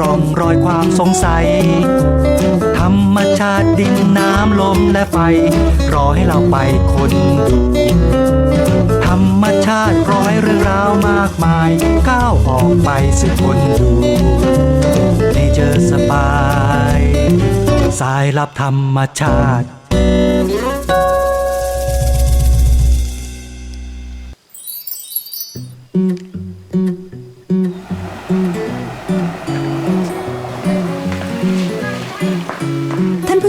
ร่องรอยความสงสัย ธรรมชาติดินน้ำลมและไฟ รอให้เราไปคนดูธรรมชาติร้อยเรื่องราวมากมาย ก้าวออกไปสู่คนดูในเจอสบาย สายลับธรรมชาติ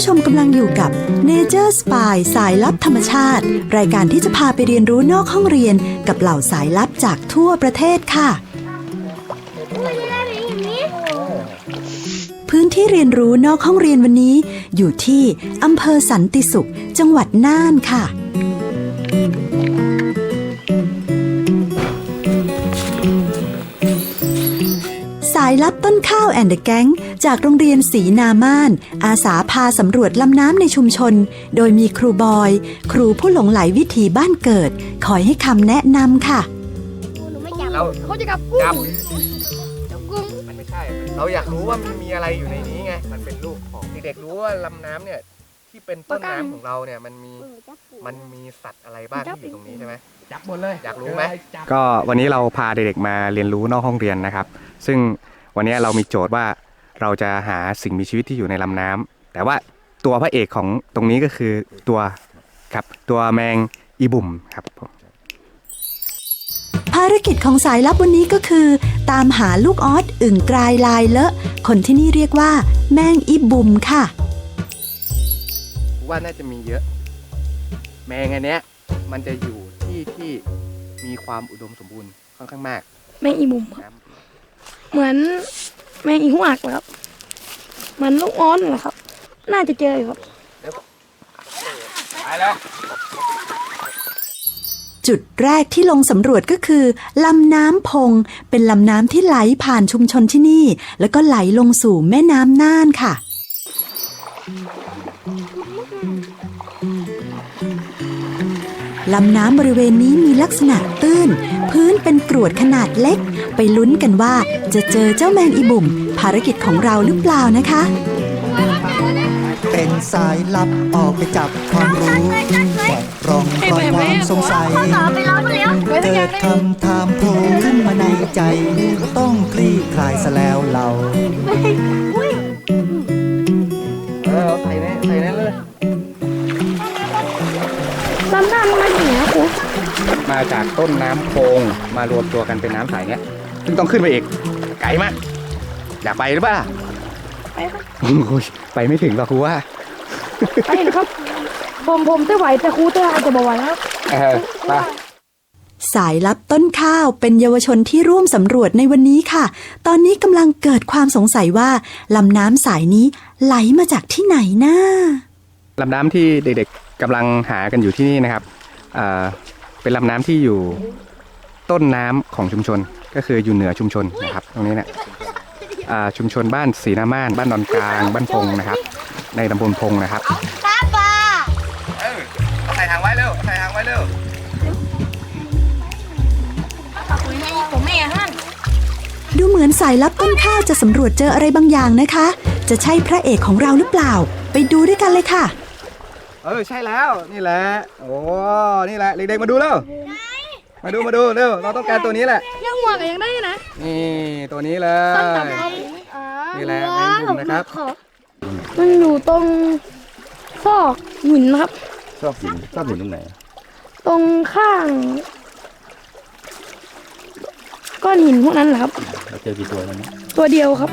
ชมกำลังอยู่กับ Nature Spy สายลับธรรมชาติ รายการที่จะพาไปเรียนรู้นอกห้องเรียนกับเหล่าสายลับจากทั่วประเทศค่ะ พื้นที่เรียนรู้นอกห้องเรียนวันนี้ อยู่ที่อำเภอสันติสุข จังหวัดน่านค่ะายลับต้นข้าวแอนเดอะแก๊งจากโรงเรียนศรีนาม่าน อาสาพาสำรวจลำน้ำในชุมชน โดยมีครูบอย ครูผู้หลงไหลวิถีบ้านเกิด คอยให้คำแนะนำค่ะ หนูไม่จับเรา เขาจะกับกุ้งจับจับกุ้งมันไม่ใช่ เราอยากรู้ว่ามันมีอะไรอยู่ในนี้ไง มันเป็นลูกของเด็กๆรู้ว่าลำน้ำเนี่ยที่เป็นต้นน้ำของเราเนี่ยมันมีมันมีสัตว์อะไรบ้างที่อยู่ตรงนี้ใช่ไหม จับหมดเลยอยากรู้ไหมจับก็วันนี้เราพาเด็กๆมาเรียนรู้นอกห้องเรียนนะครับ ซึ่ง วันนี้เรามีโจทย์ว่าเราจะหาสิ่งมีชีวิตที่อยู่ในลำน้ำแต่ว่าตัวพระเอกของตรงนี้ก็คือตัวครับตัวแมงอีบุ่มครับผมภารกิจของสายลับวันนี้ก็คือ ตามหาลูกออสอึ่งกลายลายเลอะ คนที่นี่เรียกว่า แมงอีบุมค่ะ ว่าน่าจะมีเยอะ แมงอันเนี้ยมันจะอยู่ที่ที่มีความอุดมสมบูรณ์ค่อนข้างมาก แมงอีมุมครับน้ำ เหมือนแมงอีหัวกเลยครับเหมือนลูกอ้อนเลยครับ น่าจะเจออยู่ครับ ไปเลยจุดแรกที่ลงสำรวจก็คือลำน้ำพง เป็นลำน้ำที่ไหลผ่านชุมชนที่นี่ แล้วก็ไหลลงสู่แม่น้ำน่านค่ะ ลำน้ำบริเวณนี้มีลักษณะตื้น พื้นเป็นกรวดขนาดเล็ก ไปลุ้นกันว่าจะเจอเจ้าแมงอีบุ่ม ภารกิจของเราหรือเปล่านะคะ เป็นสายลับออกไปจับความรู้แกะร่องรอยความสงสัยเกิดคำถามโผล่ขึ้นมาในใจ ต้องคลี่คลายซะแล้วเราเออเอาใส่ในใส่ในเลย ลำน้ำมันมาอย่างนี้ครูมาจากต้นน้ำโพงมารวมตัวกันเป็นน้ำใสเนี้ยซึ่งต้องขึ้นไปอีก ไกลมาก อยากไปหรือเปล่าไปครับโอ้ยไปไม่ถึงหรอกครูว่า ไปเห็นครับ ผมผมจะไหวแต่ครูจะอาจจะบอกไหวครับ เออไป สายลับต้นข้าวเป็นเยาวชนที่ร่วมสำรวจในวันนี้ค่ะ ตอนนี้กำลังเกิดความสงสัยว่าลำน้ำสายนี้ไหลมาจากที่ไหนนะ ลำน้ำที่เด็กๆ กำลังหากันอยู่ที่นี่นะครับอ่าเป็นลำน้ำที่อยู่ต้นน้ำของชุมชนก็คืออยู่เหนือชุมชนนะครับ ตรงนี้เนี่ยอ่าชุมชนบ้านศรีนาม่าน บ้านนอนกลาง บ้านพงนะครับ ในตำบลพงนะครับป้าปาเออเอาใส่ถังไว้เร็วเอาใส่ถังไว้เร็วผมไม่ฮั่นดูเหมือนสายลับต้นข้าวจะสำรวจเจออะไรบางอย่างนะคะ จะใช่พระเอกของเราหรือเปล่า ไปดูด้วยกันเลยค่ะ เออใช่แล้วนี่แหละโอ้นี่แหละเด็กๆมาดูเร็วมาดูมาดูเร็วเราต้องการตัวนี้แหละยังหัวกันยังได้นะนี่ตัวนี้เลยนี่แหละแมงมุมนะครับมันอยู่ตรงซอกหินนะครับชอบหินชอบหินตรงไหนตรงข้างก้อนหินพวกนั้นแหละครับเราเจอกี่ตัวแล้วเนี่ยตัวเดียวครับ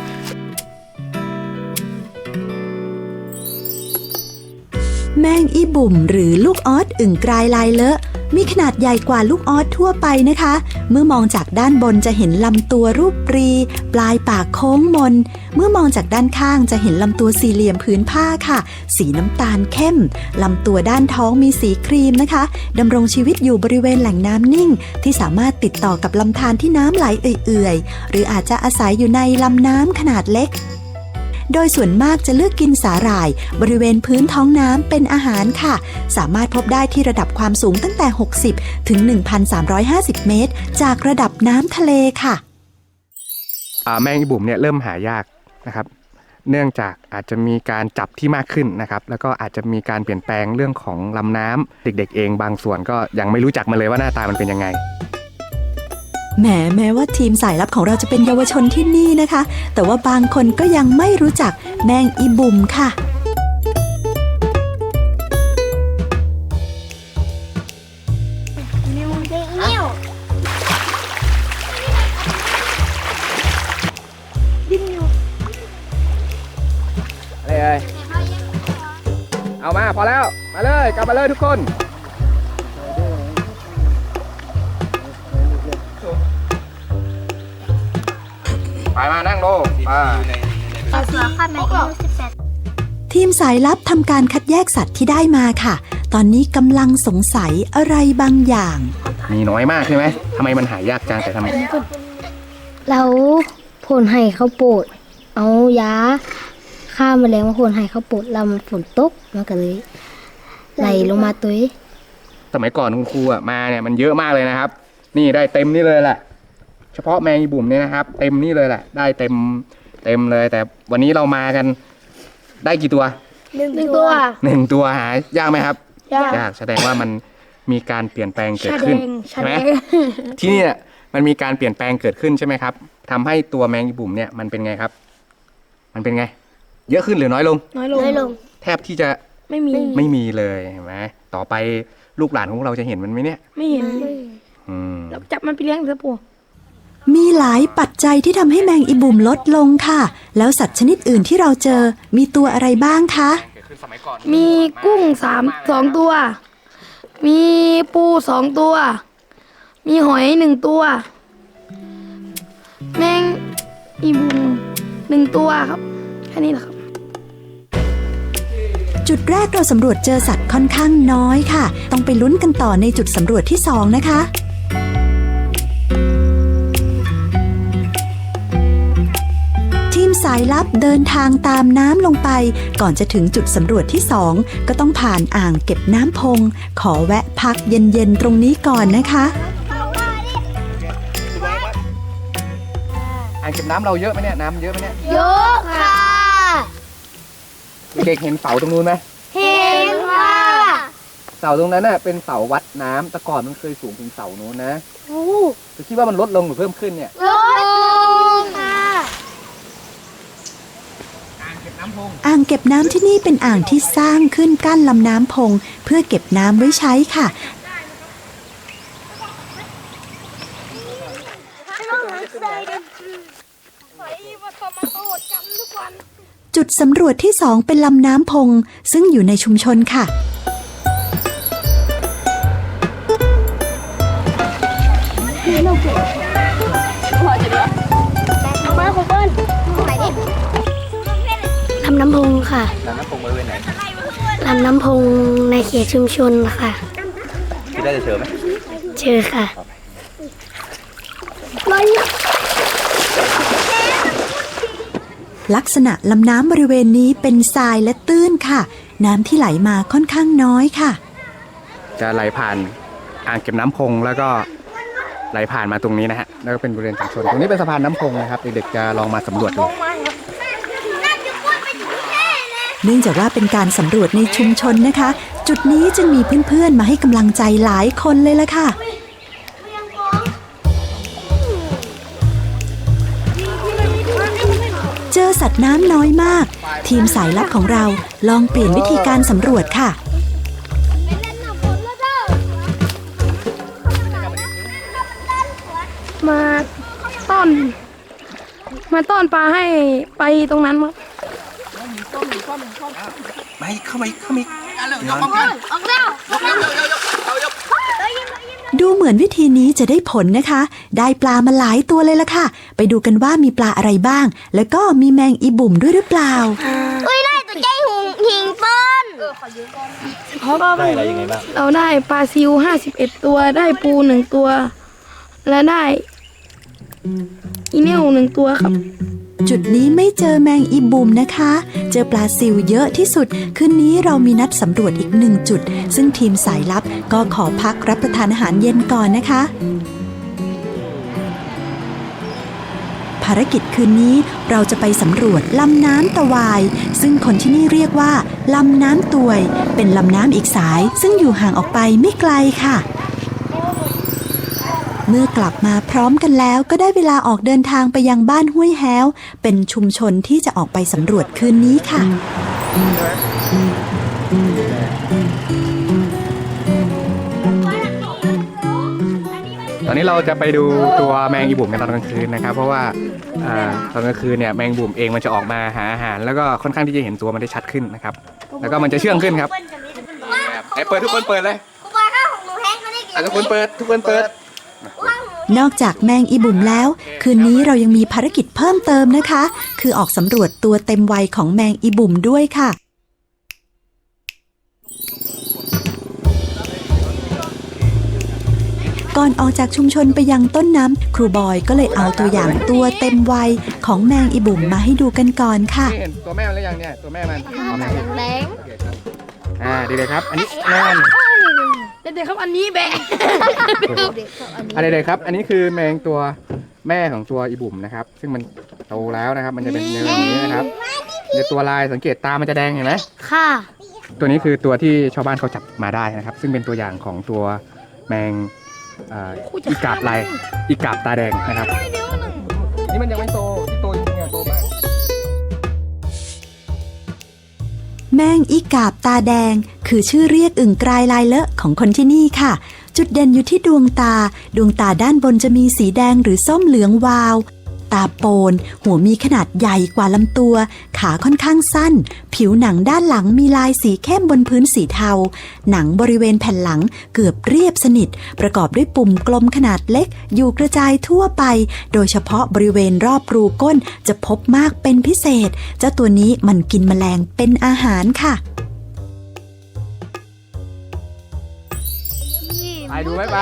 แมงอีบุ่มหรือลูกออสอึ่งกลายลายเลอะ มีขนาดใหญ่กว่าลูกออสทั่วไปนะคะ เมื่อมองจากด้านบนจะเห็นลำตัวรูปปรี ปลายปากโค้งมน เมื่อมองจากด้านข้างจะเห็นลำตัวสี่เหลี่ยมผืนผ้าค่ะ สีน้ำตาลเข้มลำตัวด้านท้องมีสีครีมนะคะดำรงชีวิตอยู่บริเวณแหล่งน้ำนิ่ง ที่สามารถติดต่อกับลำธารที่น้ำไหลเอื่อยๆ หรืออาจจะอาศัยอยู่ในลำน้ำขนาดเล็ก โดยส่วนมากจะเลือกกินสาหร่าย บริเวณพื้นท้องน้ำเป็นอาหารค่ะ สามารถพบได้ที่ระดับความสูงตั้งแต่ 60 ถึง 1,350 เมตร จากระดับน้ำทะเลค่ะแมงอีบุ๋มเนี่ยเริ่มหายากนะครับเนื่องจากอาจจะมีการจับที่มากขึ้นนะครับ แล้วก็อาจจะมีการเปลี่ยนแปลงเรื่องของลำน้ำเด็ก ๆ เองบางส่วนก็ยังไม่รู้จักมันเลยว่าหน้าตามันเป็นยังไง แหมแม้ว่าทีมสายลับของเราจะเป็นเยาวชนที่นี่นะคะ แต่ว่าบางคนก็ยังไม่รู้จักแมงอีบุ่มค่ะนิ้วนิ้วดิ้นนิ้วอะไรเอ่ยเอามาพอแล้ว มาเลย กลับมาเลยทุกคน ลงไปเสือค่ะแม่อายุสิบแปดทีมสายลับทำการคัดแยกสัตว์ที่ได้มาค่ะ ตอนนี้กำลังสงสัยอะไรบางอย่าง มีน้อยมากใช่ไหมทำไมมันหายากจังแต่ทำไม แล้วผลให้ข้าวโพดเอายาฆ่าแมลงมาผลให้ข้าวโพดแล้วมันฝนตกมันก็เลยไหลลงมาตัวเองสมัยก่อนคุณครูอะมาเนี่ยมันเยอะมากเลยนะครับ นี่ได้เต็มนี่เลยแหละ เฉพาะแมงอีบุ๋มเนี่ยนะครับ เต็มนี่เลยแหละ ได้เต็ม เต็มเลย แต่วันนี้เรามากันได้กี่ตัวหนึ่งตัว หนึ่งตัวหายากไหมครับยากยากแสดงว่ามันมีการเปลี่ยนแปลงเกิดขึ้นแสใช่ดไหมงที่นี่เนี่ยมันมีการเปลี่ยนแปลงเกิดขึ้นใช่ไหมครับทำให้ตัวแมงอีบุ๋มเนี่ยมันเป็นไงครับ มันเป็นไง เยอะขึ้นหรือน้อยลงน้อยลง น้อยลง แทบที่จะไม่มีไม่มีเลยเห็นไหมต่อไปลูกหลานของเราจะเห็นมันไหมเนี่ย ไม่เห็นอืมแล้วจับมันไปเลี้ยงเถอะปู่ มีหลายปัจจัยที่ทำให้แมงอีบุ่มลดลงค่ะ แล้วสัตว์ชนิดอื่นที่เราเจอมีตัวอะไรบ้างคะ มีกุ้งสามสองตัว มีปูสองตัว มีหอยหนึ่งตัว แมงอีบุมหนึ่งตัวครับ แค่นี้แหละครับ จุดแรกเราสำรวจเจอสัตว์ค่อนข้างน้อยค่ะ ต้องไปลุ้นกันต่อในจุดสำรวจที่สองนะคะ สายลับเดินทางตามน้ำลงไป ก่อนจะถึงจุดสำรวจที่สองก็ต้องผ่านอ่างเก็บน้ำพง ขอแวะพักเย็นๆตรงนี้ก่อนนะคะ อ่างเก็บน้ำเราเยอะไหมเนี่ยน้ำเยอะไหมเนี่ยเยอะค่ะ เด็กๆเห็นเสาตรงนู้นไหมเห็นค่ะ เสาตรงนั้นน่ะเป็นเสาวัดน้ำแต่ก่อนมันเคยสูงถึงเสานู้นนะโอ้จะคิดว่ามันลดลงหรือเพิ่มขึ้นเนี่ย ลดลงค่ะ อ่างเก็บน้ำพงอ่างเก็บน้ำที่นี่เป็นอ่างที่สร้างขึ้นกั้นลำน้ำพง เพื่อเก็บน้ำไว้ใช้ค่ะ จุดสำรวจที่สองเป็นลำน้ำพง ซึ่งอยู่ในชุมชนค่ะำน้ำพงค่ะน้ำน้ำพงบริเวณไหนลำน้ำพงในเขตชุมชนค่ะ คิดได้จะเจอไหมเจอค่ะลักษณะลำน้ำบริเวณนี้เป็นทรายและตื้นค่ะ น้ำที่ไหลมาค่อนข้างน้อยค่ะ จะไหลผ่านอ่างเก็บน้ำพงแล้วก็ไหลผ่านมาตรงนี้นะฮะแล้วก็เป็นบริเวณชุมชนตรงนี้เป็นสะพานน้ำพงนะครับเด็กๆจะลองมาสำรวจดู เนื่องจากว่าเป็นการสำรวจในชุมชนนะคะ จุดนี้จึงมีเพื่อนๆ มาให้กำลังใจหลายคนเลยละค่ะเจอสัตว์น้ำน้อยมาก ทีมสายลับของเราลองเปลี่ยนวิธีการสำรวจค่ะ มาต้อน มาต้อนปลาให้ไปตรงนั้นครับ ไม่เข้ามาอีกเข้ามาอีกออกแล้วออกแล้วดูเหมือนวิธีนี้จะได้ผลนะคะ ได้ปลามาหลายตัวเลยละค่ะ ไปดูกันว่ามีปลาอะไรบ้าง แล้วก็มีแมงอีบุ่มด้วยหรือเปล่า อุ้ยได้ตัวใจหุงหิงป้นได้อะไรยังไงบ้าง เราได้ปลาซิวห้าสิบเอ็ดตัว ได้ปูหนึ่งตัว และได้อีเนลหนึ่งตัวครับ จุดนี้ไม่เจอแมงอีบุมนะคะ เจอปลาซิวเยอะที่สุด คืนนี้เรามีนัดสำรวจอีกหนึ่งจุด ซึ่งทีมสายลับก็ขอพักรับประทานอาหารเย็นก่อนนะคะ ภารกิจคืนนี้เราจะไปสำรวจลำน้ำตะวาย ซึ่งคนที่นี่เรียกว่าลำน้ำตวย เป็นลำน้ำอีกสายซึ่งอยู่ห่างออกไปไม่ไกลค่ะ มื่อกลับมาพร้อมกันแล้วก็ได้เวลาออกเดินทางไปยังบ้านห้วยแฮ้วเป็นชุมชนที่จะออกไปสำรวจคืนนี้ค่ะ ตอนนี้เราจะไปดูตัวแมงอีบุ่มกันตอนกลางคืนนะครับ เพราะว่าอ่าตอนกลางคืนเนี่ยแมงบุ่มเองมันจะออกมาหาอาหาร แล้วก็ค่อนข้างที่จะเห็นตัวมันได้ชัดขึ้นนะครับ แล้วก็มันจะเชื่องขึ้นครับไหนเปิดทุกคนเปิดเลยกูบอกข้าวของหนูแห้งไม่ได้กินอะทุกคนเปิดทุกคนเปิด นอกจากแมงอีบุ่มแล้ว คืนนี้เรายังมีภารกิจเพิ่มเติมนะคะ คือออกสำรวจตัวเต็มวัยของแมงอีบุ่มด้วยค่ะ ก่อนออกจากชุมชนไปยังต้นน้ำครูบอยก็เลยเอาตัวอย่างตัวเต็มวัยของแมงอีบุ่มมาให้ดูกันก่อนค่ะ นี่เห็นตัวแม่มันหรือยังเนี่ยตัวแม่มันเอามาให้แดงอ่าดีเลยครับ อันนี้แม่มัน เด็กๆครับอันนี้แบะอะไรเลยครับ อันนี้คือแมงตัวแม่ของตัวอีบุ่มนะครับ ซึ่งมันโตแล้วนะครับ มันจะเป็นเนื้ออย่างนี้นะครับในตัวลายสังเกตตามันจะแดงเห็นไหม ค่ะตัวนี้คือตัวที่ชาวบ้านเขาจับมาได้นะครับ ซึ่งเป็นตัวอย่างของตัวแมงอ่าอีกาบลายอีกาบตาแดงนะครับ นี่มันยังไม่โต แมงอีกาบตาแดง คือชื่อเรียกอึ่งกรายลายเลอะของคนที่นี่ค่ะ จุดเด่นอยู่ที่ดวงตา ดวงตาด้านบนจะมีสีแดงหรือส้มเหลืองวาว ตาโปน หัวมีขนาดใหญ่กว่าลำตัว ขาค่อนข้างสั้น ผิวหนังด้านหลังมีลายสีเข้มบนพื้นสีเทา หนังบริเวณแผ่นหลังเกือบเรียบสนิท ประกอบด้วยปุ่มกลมขนาดเล็ก อยู่กระจายทั่วไป โดยเฉพาะบริเวณรอบรูก้นจะพบมากเป็นพิเศษ เจ้าตัวนี้มันกินแมลงเป็นอาหารค่ะไปดูไหมไป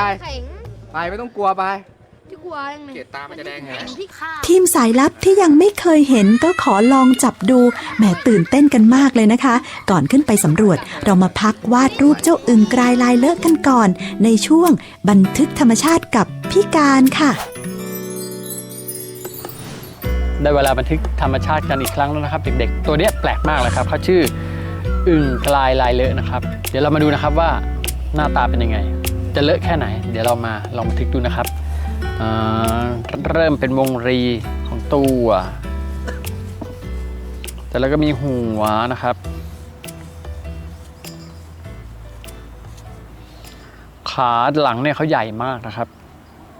ไปไม่ต้องกลัวไปที่ กลัวยังไงเกตตามันจะแดงไง ที่ข้าทีมสายลับที่ยังไม่เคยเห็นก็ขอลองจับดูแหมตื่นเต้นกันมากเลยนะคะ ก่อนขึ้นไปสำรวจเรามาพักวาดรูปเจ้าอึ่งกรายลายเลอะกันก่อน ในช่วงบันทึกธรรมชาติกับพี่การค่ะ ได้เวลาบันทึกธรรมชาติกันอีกครั้งแล้วนะครับ เด็กๆ ตัวเนี้ยแปลกมากเลยครับเขาชื่ออึ่งกลายลายเลอะนะครับ เดี๋ยวเรามาดูนะครับว่าหน้าตาเป็นยังไง จะเลอะแค่ไหน เดี๋ยวเรามาลองบันทึกดูนะครับอ่า เริ่มเป็นวงรีของตัว แต่แล้วก็มีหัวนะครับ ขาหลังเนี่ยเขาใหญ่มากนะครับ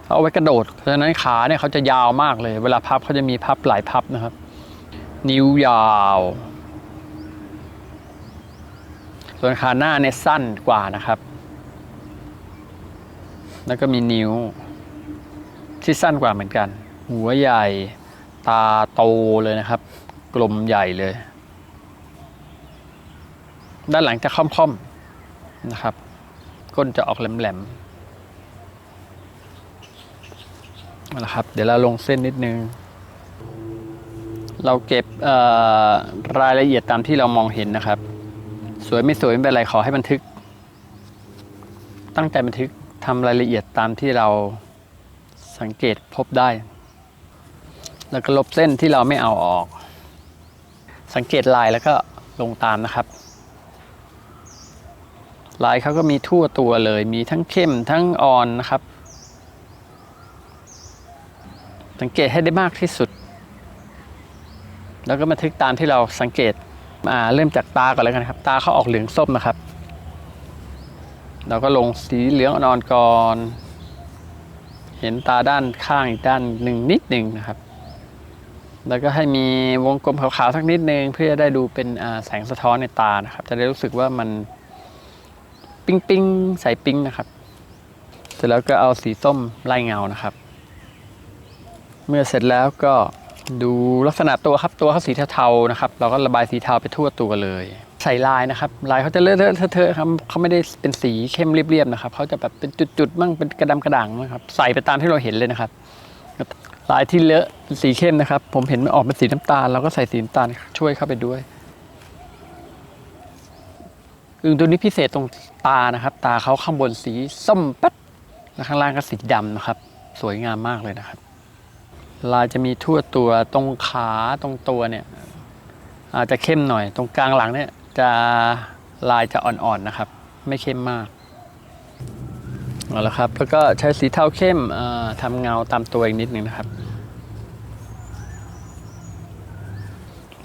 เอาไว้กระโดด เพราะฉะนั้นขาเนี่ยเขาจะยาวมากเลย เวลาพับเขาจะมีพับหลายพับนะครับ นิ้วยาว ส่วนขาหน้าเนี่ยสั้นกว่านะครับ แล้วก็มีนิ้ว ที่สั้นกว่าเหมือนกัน หัวใหญ่ตาโตเลยนะครับ กลมใหญ่เลย ด้านหลังจะค่อมๆนะครับ ก้นจะออกแหลมๆเอาละครับ เดี๋ยวเราลงเส้นนิดนึง เราเก็บรายละเอียดตามที่เรามองเห็นนะครับ สวยไม่สวยไม่เป็นไรขอให้บันทึก ตั้งใจบันทึกทำรายละเอียดตามที่เรา สังเกตพบได้ แล้วก็ลบเส้นที่เราไม่เอาออก สังเกตลายแล้วก็ลงตามนะครับ ลายเขาก็มีทั่วตัวเลย มีทั้งเข้มทั้งอ่อนนะครับ สังเกตให้ได้มากที่สุด แล้วก็บันทึกตามที่เราสังเกตอ่าเริ่มจากตาก่อนแล้วกันครับ ตาเขาออกเหลืองส้มนะครับ เราก็ลงสีเหลืองอ่อนๆก่อน เห็นตาด้านข้างอีกด้านหนึ่งนิดหนึ่งนะครับ แล้วก็ให้มีวงกลมขาวๆสักนิดนึงเพื่อจะได้ดูเป็นแสงสะท้อนในตานะครับ จะได้รู้สึกว่ามันปิ๊งๆใสปิ๊งนะครับ เสร็จแล้วก็เอาสีส้มไล่เงานะครับ เมื่อเสร็จแล้วก็ดูลักษณะตัวครับตัวเขาสีเทาๆนะครับ เราก็ระบายสีเทาไปทั่วตัวเลย ใส่ลายนะครับ ลายเขาจะเลอะเลอะเทอะครับเขาไม่ได้เป็นสีเข้มเรียบๆนะครับเขาจะแบบเป็นจุดๆบ้างเป็นกระดำกระด่างนะครับใส่ไปตามที่เราเห็นเลยนะครับลายที่เลอะเป็นสีเข้มนะครับ ผมเห็นมันออกเป็นสีน้ำตาลเราก็ใส่สีน้ำตาลช่วยเข้าไปด้วยอึ่งตัวนี้พิเศษตรงตานะครับ ตาเขาข้างบนสีส้มปัดแล้วข้างล่างก็สีดำนะครับ สวยงามมากเลยนะครับ ลายจะมีทั่วตัวตรงขาตรงตัวเนี่ย อาจจะเข้มหน่อย ตรงกลางหลังเนี่ย จะลายจะอ่อนๆนะครับ ไม่เข้มมากเอาละครับ แล้วก็ใช้สีเทาเข้มทำเงาตามตัวอีกนิดนึงนะครับ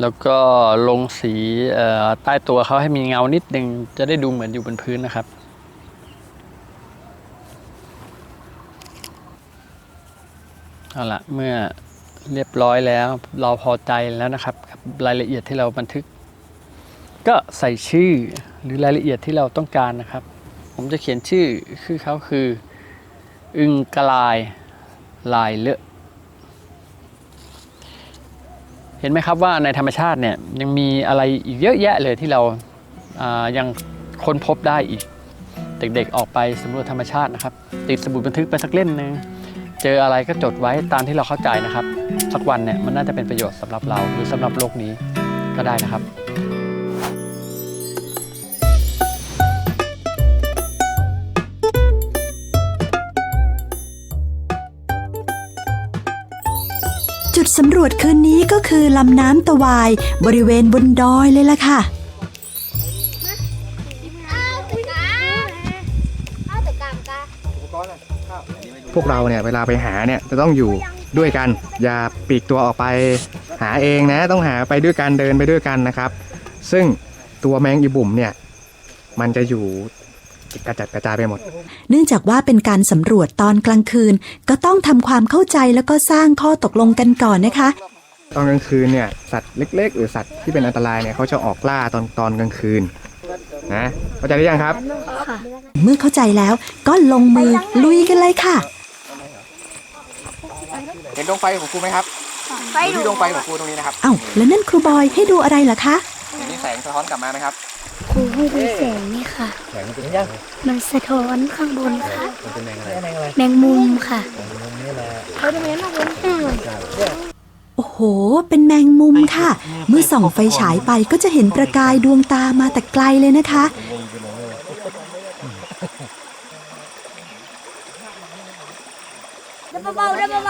แล้วก็ลงสีใต้ตัวเขาให้มีเงานิดนึง จะได้ดูเหมือนอยู่บนพื้นนะครับเอาละเมื่อเรียบร้อยแล้วเราพอใจแล้วนะครับกับรายละเอียดที่เราบันทึก ก็ใส่ชื่อหรือรายละเอียดที่เราต้องการนะครับ ผมจะเขียนชื่อคือเขาคือ อึงกลายลายเลอะเห็นไหมครับว่าในธรรมชาติเนี่ยยังมีอะไรอีกเยอะแยะเลยที่เราอ่ายังค้นพบได้อีก เด็กๆออกไปสำรวจธรรมชาตินะครับ ติดสมุดบันทึกไปสักเล่มหนึ่งเจออะไรก็จดไว้ตามที่เราเข้าใจนะครับ สักวันเนี่ยมันน่าจะเป็นประโยชน์สำหรับเราหรือสำหรับโลกนี้ก็ได้นะครับ สำรวจคืนนี้ก็คือลำน้ำตะวายบริเวณบนดอยเลยล่ะค่ะ พวกเราเนี่ยเวลาไปหาเนี่ยจะต้องอยู่ด้วยกัน อย่าปีกตัวออกไปหาเองนะ ต้องหาไปด้วยกันเดินไปด้วยกันนะครับ ซึ่งตัวแมงอีบุ่มเนี่ยมันจะอยู่ กระจัดกระจายไปหมด เนื่องจากว่าเป็นการสำรวจตอนกลางคืน ก็ต้องทำความเข้าใจแล้วก็สร้างข้อตกลงกันก่อนนะคะ ตอนกลางคืนเนี่ยสัตว์เล็ก ๆ หรือสัตว์ที่เป็นอันตรายเนี่ยเขาจะออกล่าตอนตอนกลางคืนนะเข้าใจหรือยังครับ เมื่อเข้าใจแล้วก็ลงมือลุยกันเลยค่ะ เห็นดวงไฟของครูไหมครับไฟที่ดวงไฟของครูตรงนี้นะครับ เอ้าแล้วนั่นครูบอยให้ดูอะไรเหรอคะ เห็นนี่แสงสะท้อนกลับมาไหมครับครูให้ดูแสงนี่ค่ะ แสงมันเป็นยังมันสะท้อนข้างบนค่ะ มันเป็นแมงอะไรแมงอะไรแมงมุมค่ะมุมนี่แหละโอ้โห เป็นแมงมุมค่ะ เมื่อส่องไฟฉายไปก็จะเห็นประกายดวงตามาแต่ไกลเลยนะคะ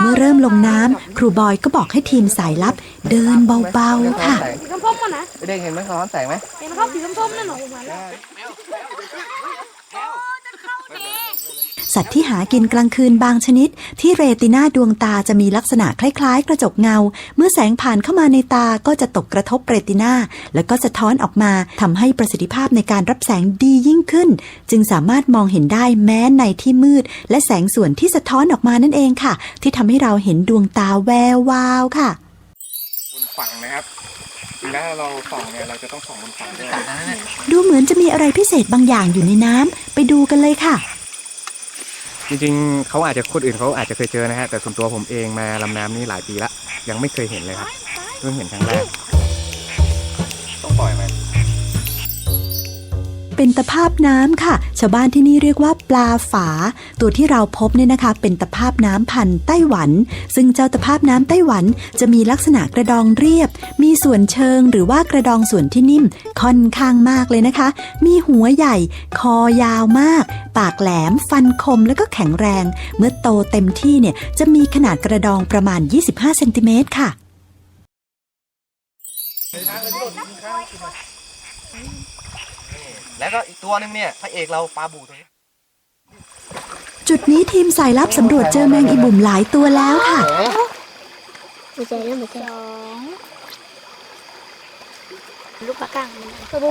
เมื่อเริ่มลงน้ำครูบอยก็บอกให้ทีมสายลับ เดินเบาๆค่ะส้มๆมันนะเด็กเห็นไหมสะท้อนแสงไหม เห็นครับสีส้มๆนั่นหรอ สัตว์ที่หากินกลางคืนบางชนิด ที่เรตินาดวงตาจะมีลักษณะคล้ายๆ กระจกเงา เมื่อแสงผ่านเข้ามาในตาก็จะตกกระทบเรตินาแล้วก็สะท้อนออกมาทำให้ประสิทธิภาพในการรับแสงดียิ่งขึ้น จึงสามารถมองเห็นได้แม้ในที่มืด และแสงส่วนที่สะท้อนออกมานั่นเองค่ะ ที่ทำให้เราเห็นดวงตาแวววาวค่ะบนฝั่งนะครับจริงแล้วเราส่องเนี่ยเราจะต้องส่องบนฝั่งด้วยดูเหมือนจะมีอะไรพิเศษบางอย่างอยู่ในน้ำไปดูกันเลยค่ะ จริงๆเขาอาจจะคนอื่นเขาอาจจะเคยเจอนะฮะ แต่ส่วนตัวผมเองมาลำน้ำนี่หลายปีละ ยังไม่เคยเห็นเลยครับเพิ่งเห็นครั้งแรกต้องปล่อยไหม เป็นตะภาพน้ำค่ะ ชาวบ้านที่นี่เรียกว่าปลาฝา ตัวที่เราพบเนี่ยนะคะ เป็นตะภาพน้ำพันธุ์ไต้หวัน ซึ่งเจ้าตะภาพน้ำไต้หวันจะมีลักษณะกระดองเรียบ มีส่วนเชิงหรือว่ากระดองส่วนที่นิ่มค่อนข้างมากเลยนะคะ มีหัวใหญ่ คอยาวมาก ปากแหลม ฟันคมแล้วก็แข็งแรง เมื่อโตเต็มที่เนี่ยจะมีขนาดกระดองประมาณ 25เซนติเมตรค่ะ แล้วก็อีกตัวหนึงเนี่ยพระเอกเราปลาบูตัวนี้จุดนี้ทีมสายลับสำรวจเจอแมงอีบุ่มหลายตัวแล้วค่ะ หัวใจแล้วหัวใจลูกปลากัง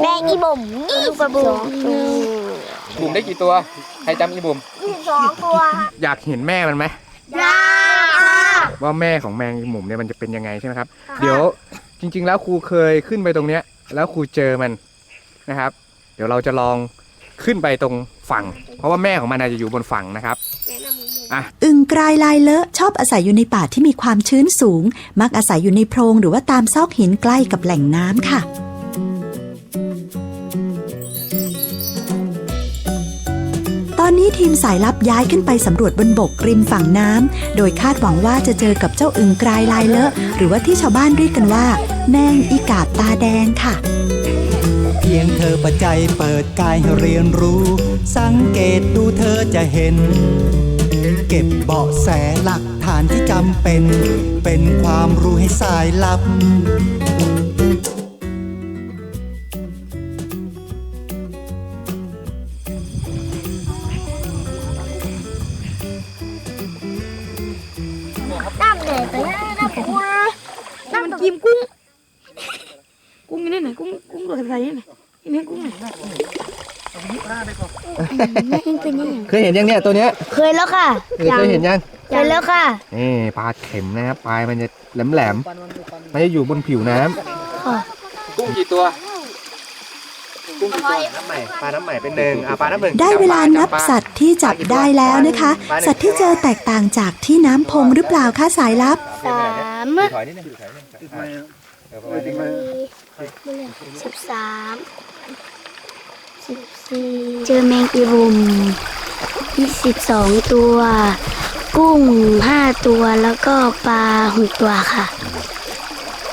แมงอีบ่มลูกปลาบูบุ่มได้กี่ตัวใครจำอีบุ่มยี่สิบสองตัวอยากเห็นแม่มันไหมยาว่าแม่ของแมงอีบุ่มเนี่ยมันจะเป็นยังไงใช่ไหมครับ เดี๋ยวจริง ๆ แล้วครูเคยขึ้นไปตรงเนี้ย แล้วครูเจอมันนะครับ เดี๋ยวเราจะลองขึ้นไปตรงฝั่ง เพราะว่าแม่ของมันอาจจะอยู่บนฝั่งนะครับแม่อะอึงกรายลายเลอะชอบอาศัยอยู่ในป่าที่มีความชื้นสูง มักอาศัยอยู่ในโพรงหรือว่าตามซอกหินใกล้กับแหล่งน้ำค่ะตอนนี้ทีมสายลับย้ายขึ้นไปสำรวจบนบกริมฝั่งน้ำ โดยคาดหวังว่าจะเจอกับเจ้าอึงกรายลายเลอะ หรือว่าที่ชาวบ้านเรียกกันว่า แมงอีกาบตาแดงค่ะเพียงเธอประใจเปิดกายเรียนรู้ สังเกตดูเธอจะเห็น เก็บเบาะแสหลักฐานที่จำเป็น เป็นความรู้ให้สายลับน้ำเลยแต่น้ำคุณนั่นมันกิมกุ้ง นี่ไหนกุ้งกุ้งตัวใสๆนี่ไหนนี่กุ้งไหนไม่เห็นเป็นยังเคยเห็นยังเนี่ยตัวเนี้ยเคยแล้วค่ะเคยเคยเห็นยังเคยแล้วค่ะนี่ปลาเข็มนะครับปลายมันจะแหลมแหลมๆมันจะอยู่บนผิวน้ำกุ้งกี่ตัวกุ้งกี่ตัวน้ำใหม่ปลาน้ำใหม่เป็นหนึ่งอะปลาน้ำหนึ่งได้เวลานับจัปลสัตว์ที่จับได้แล้วนะคะ สัตว์ที่เจอแตกต่างจากที่น้ำพงหรือเปล่าคะสายลับสาม สิบสามสิบสี่เจอแมงอีรุมยี่สิบสองตัว กุ้งห้าตัวแล้วก็ปลาหกตัวค่ะ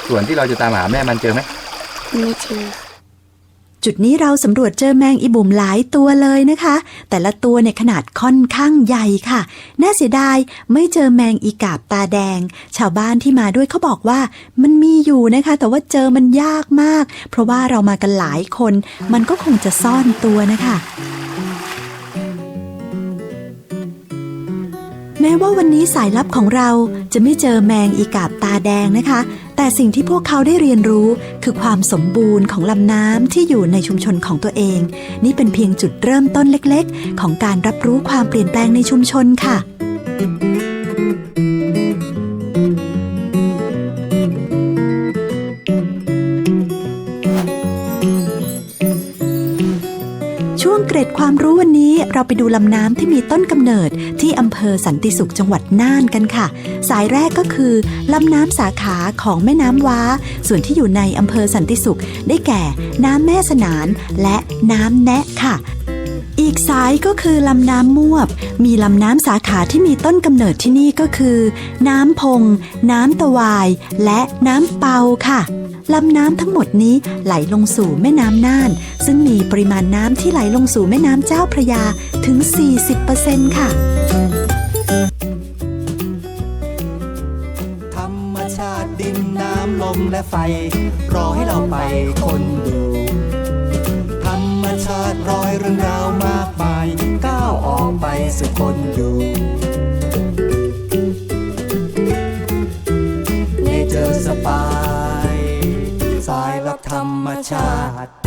ส่วนที่เราจะตามหาแม่มันเจอไหมไม่เจอ จุดนี้เราสำรวจเจอแมงอีบุ่มหลายตัวเลยนะคะ แต่ละตัวเนี่ยขนาดค่อนข้างใหญ่ค่ะ น่าเสียดายไม่เจอแมงอีกาบตาแดง ชาวบ้านที่มาด้วยเขาบอกว่ามันมีอยู่นะคะ แต่ว่าเจอมันยากมาก เพราะว่าเรามากันหลายคน มันก็คงจะซ่อนตัวนะคะ แม้ว่าวันนี้สายลับของเราจะไม่เจอแมงอีกาบตาแดงนะคะ แต่สิ่งที่พวกเขาได้เรียนรู้คือความสมบูรณ์ของลำน้ำที่อยู่ในชุมชนของตัวเอง นี่เป็นเพียงจุดเริ่มต้นเล็กๆ ของการรับรู้ความเปลี่ยนแปลงในชุมชนค่ะ เกร็ดความรู้วันนี้เราไปดูลำน้ำที่มีต้นกำเนิดที่อำเภอสันติสุขจังหวัดน่านกันค่ะ สายแรกก็คือลำน้ำสาขาของแม่น้ำว้า ส่วนที่อยู่ในอำเภอสันติสุขได้แก่น้ำแม่สนานและน้ำแนะค่ะ อีกสายก็คือลำน้ำมวบ มีลำน้ำสาขาที่มีต้นกำเนิดที่นี่ก็คือ น้ำพง น้ำตะวาย และน้ำเปาค่ะลำน้ำทั้งหมดนี้ไหลลงสู่แม่น้ำน่าน ซึ่งมีปริมาณน้ำที่ไหลลงสู่แม่น้ำเจ้าพระยาถึง 40%ค่ะ ธรรมชาติดินน้ำลมและไฟ รอให้เราไปคนดู ชาติรอยเรื่องราวมากมายก้าวออกไปสู่คนดูเนเจอร์สปายสายรับธรรมชาติ